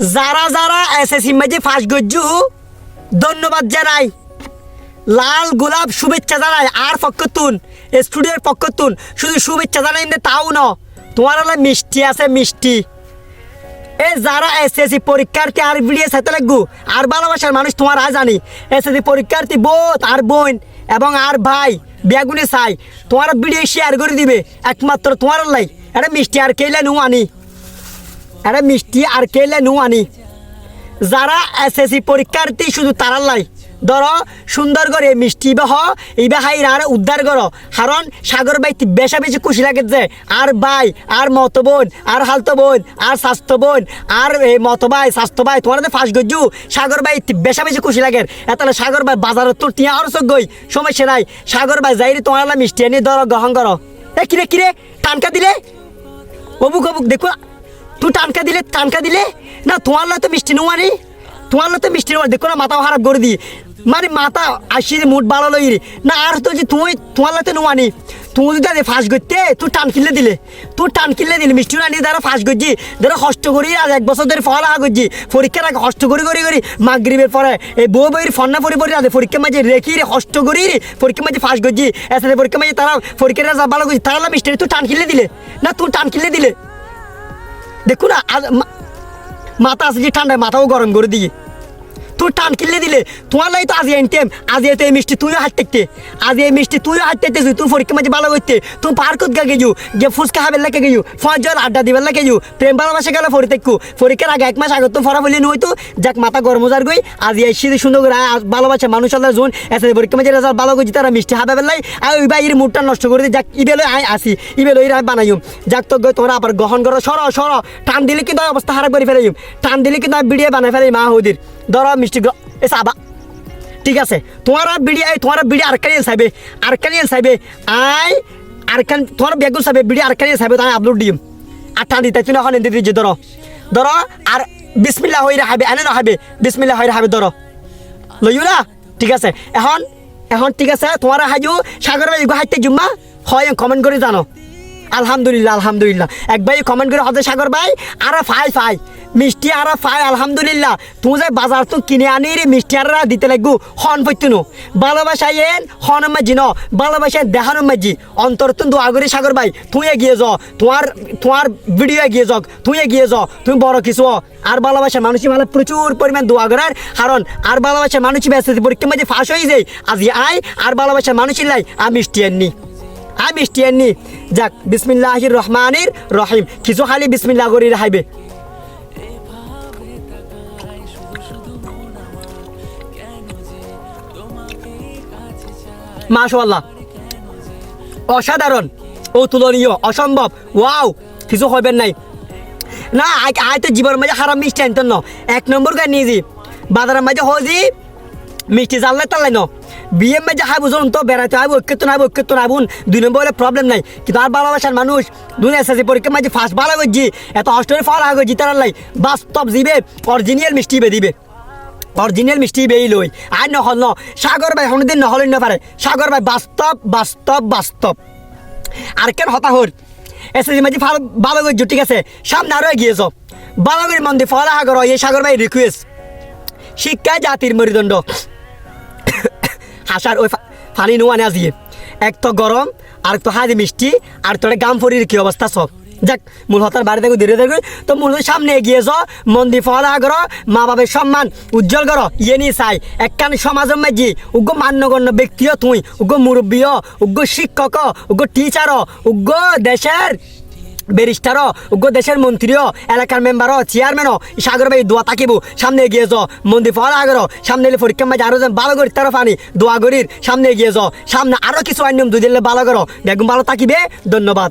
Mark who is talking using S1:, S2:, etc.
S1: যারা যারা S SSC মাঝে ফাঁস গজ্জু, ধন্যবাদ জানাই। লাল গোলাপ শুভেচ্ছা জানাই, আর পক্ষতুন স্টুডিওর পক্ষতুন শুধু শুভেচ্ছা জানাই না, তাও ন। তোমার হলো মিষ্টি আছে, মিষ্টি। এ যারা এস এসএসসি পরীক্ষার্থী আর ভিডিও সাথে লাগবো, আর ভালোবাসার মানুষ তোমার আর জানি। এস এসএসসি পরীক্ষার্থী বোধ আর বোন এবং আর ভাই, বেগুনি চাই তোমার ভিডিও শেয়ার করে দিবে। একমাত্র তোমার লাই এটা মিষ্টি আর কেলে নু আনি। এটা মিষ্টি আর কেলে নু আনি? যারা এসএসসি পরীক্ষার্থী, শুধু তারার লাই। ধরো সুন্দর করে মিষ্টি বাহ এইবা হাই আর উদ্ধার করো। কারণ সাগর ভাই বেশা বেশি খুশি লাগে যে, আর ভাই, আর মত বোন, আর হালতো বোন, আর স্বাস্থ্য বোন, আর মত ভাই, স্বাস্থ্য ভাই, তোমার ফাঁস গজ্জু। সাগর ভাই বেশা বেশি খুশি লাগে। এতালে সাগর ভাই বাজারত তোর টিয়া আর চোখ গই সমস্যা নাই। সাগর ভাই যাইরে তোমার মিষ্টি এনে ধরো, গ্রহণ করো। এ কিরে কিরে, টানকা দিলে? অবুক অবুক, দেখো টানকা দিলে টানকা দিলে? না, তোমার লা তো মিষ্টি নোয়ারি তোমার লা তো মিষ্টি নোয়ারি দেখো না, মাথা খারাপ করে দি। মানে মাথা আসি মুড ভালো লই রে। না, আর তো যে তুই তোমার লা তো নোয়ানি তুমি যদি আজ ফাঁস করতে তুই টান কিনলে দিলে। তুই টান কিনলে দিলে। মিষ্টি না নিয়ে ফাঁস করছি। যারা কষ্ট করি, আজ এক বছর ধরে ফল আগা করছি। পরীক্ষার আগে কষ্ট করি করি করি, মাগরিবের পরে এই বউ বইয়ের ফন্না পরি পরি আজ পরীক্ষা মাঝে রেখি রে, কষ্ট করি রে পরীক্ষা মাঝে ফাঁস করছি। এসে পরীক্ষা মাঝে তারা পরীক্ষার ভালো করছি। তারা না মিষ্টি তুই টান কিনলে দিলে। না তুই টান কিনলে দিলে। দেখো না মাথা আছে যে ঠান্ডায় মাথাও গরম করে দিয়ে তুই টান কিনলে দিলে। তোমার লাই তো আজি আনতেম আজি এত এই মিষ্টি তুইও হাত দেখতে আজি এই মিষ্টি তুইও হাত দেখতে তুই পরীক্ষা মাঝে ভালো করতে। তুই পার্কত গা গেছু যে ফুচকা হাবের লাগে গেছু ফজল আড্ডা দিবার লাগে গেছু প্রেম ভালোবাসা গেলে দেখু পরীক্ষার আগে এক মাস আগত তো ফরা বলি নইতো যাক, মাথা গরম যার গই। আজি এই শীত সুন্দর করে ভালোবাসা মানুষ আল্লাহ জোন। এসে পরীক্ষা মাঝে রেজাল্ট ভালো করছি, তারা মিষ্টি হাবে বেলাই আর ওই বাইরের মুডটা নষ্ট করে যাক ইবেলো আই আসি। ইবেলো ইরা বানাইম। যাক তো তোমরা আবার গ্রহণ করো। সর সর। টান দিলে কিন্তু অবস্থা খারাপ করে ফেলাইম। টান দিলে কিন্তু ভিডিও বানাই ফেলাই মা হৌদির। ধরো মিষ্টি এ সাবা ঠিক আছে, তোমার আই, তোমার ভিডিও আরকানিয়াল চাইবে। আরকানিয়াল চাইবে, আই আরকান তোমার বেগুন চাইবে ভিডিও আরকানিয়াল চাইবে, তাই আপলোড দিম। টান দিতে তুমি এখন দিতে দিচ্ছি ধরো। ধরো, আর বিসমিল্লা হয়ে রাখাবে এনে নহাবে বিসমিল্লা হয়ে রাখাবে ধরো। লইও না? ঠিক আছে, এখন এখন ঠিক আছে, তোমার হাজু সাগর ভাই হাইতে জুম্মা, হয় কমেন্ট করে জানো। আলহামদুলিল্লাহ আলহামদুলিল্লাহ। এক ভাই কমেন্ট করে হতে সাগর ভাই আর ফাই ফাই। মিষ্টি আর ফাই, আলহামদুলিল্লাহ। তুমি যে বাজার তো কিনে আনি রে মিষ্টি আর দিতে লাগবো, হন পৈতুনো ভালোবাসাই এন, হন মাঝি ন ভালোবাসায় দেখানো মাঝি অন্তর তুমি দোয়া সাগর ভাই, তুই এগিয়ে যাও তোমার তোমার ভিডিও এগিয়ে যাও তুই এগিয়ে যাও তুমি বড় কিছু। আর ভালোবাসা মানুষই ভালো, প্রচুর পরিমাণ দোয়া করার কারণ, আর ভালোবাসা মানুষই ব্যস্ত পরীক্ষার মাঝে ফাঁস হয়ে যায়। আজ আয়, আর ভালোবাসা মানুষই লাই, আমি মিষ্টি আননি আমি মিষ্টি আননি যাক, বিসমিল্লাহির রহমানির রহিম। কিছু খালি বিসমিল্লাহ করি রাখাইবে মাশাল্লাহ অসাধারণ। ও তুলনীয় অসম্ভব। ওয়াও, কিছু হবেন নাই। না, আই তো জীবনের মাঝে খারাপ মিষ্টি আনতেন ন। এক নম্বর গায়ে নিয়েছি। বাজারের মাঝে হজি মিষ্টি জানলে তাল্লাই ন বিয়ের মাঝে হাই বুঝুন তো বেড়াতে হাইব ঐক্যত না ঐক্যত না বোন দুই নম্বর হলে প্রবলেম নাই। কিন্তু আর ভালোবাসার মানুষ দুই এসএসসি পরীক্ষার মাঝে ফার্স্ট ভালো করছি, এত অষ্টমের ফল আগে জিতার লাই বাস্তব দিবে অরিজিনাল মিষ্টি দিবে। অরিজিনাল মিষ্টি বেই লই আর নহল ন। সাগর ভাই কোনোদিন নহল না পারে সাগর ভাই বাস্তব বাস্তব বাস্তব আর কেন হতাহর এসএসসি মাঝে ভালো করছ ঠিক আছে। সামনে আরও এগিয়ে যাও ভালো করে মন্দির ফলা সাগর এই সাগর ভাই রিকোয়েস্ট শিক্ষা জাতির মেরুদণ্ড হাসার ওই ফানি নোয়ানে আজিয়ে এক তো গরম আর তো হাজি মিষ্টি আর তোর গাম ফরির কি অবস্থা সব যাক, মূল হতার বাড়ি থেকে ধীরে ধীরে তো মূল সামনে এগিয়ে যাও, মন্দির ফলা করো মা বাবার সম্মান উজ্জ্বল করো। ইয়ে নিয়ে চাই। একখান সমাজের মাঝি, উগ্র মান্যগণ্য ব্যক্তিও তুই, উগ্র মুরব্বীও উগ্র শিক্ষক উগ্র টিচার উগ্র দেশের ব্যারিস্টারও উগ্র দেশের মন্ত্রীও এলাকার মেম্বারও চেয়ারম্যানও সাগর ভাই দোয়া তাকিব। সামনে এগিয়ে যাও, মন্দির ফল আগর সামনে এলে পরীক্ষা মাঝে আরও যেন ভালো করি তারও ফানি দোয়া করির। সামনে এগিয়ে যাও। সামনে আরও কিছু আইনিয়ম দুই ভালো করো বেগুন ভালো তাকিবে, ধন্যবাদ।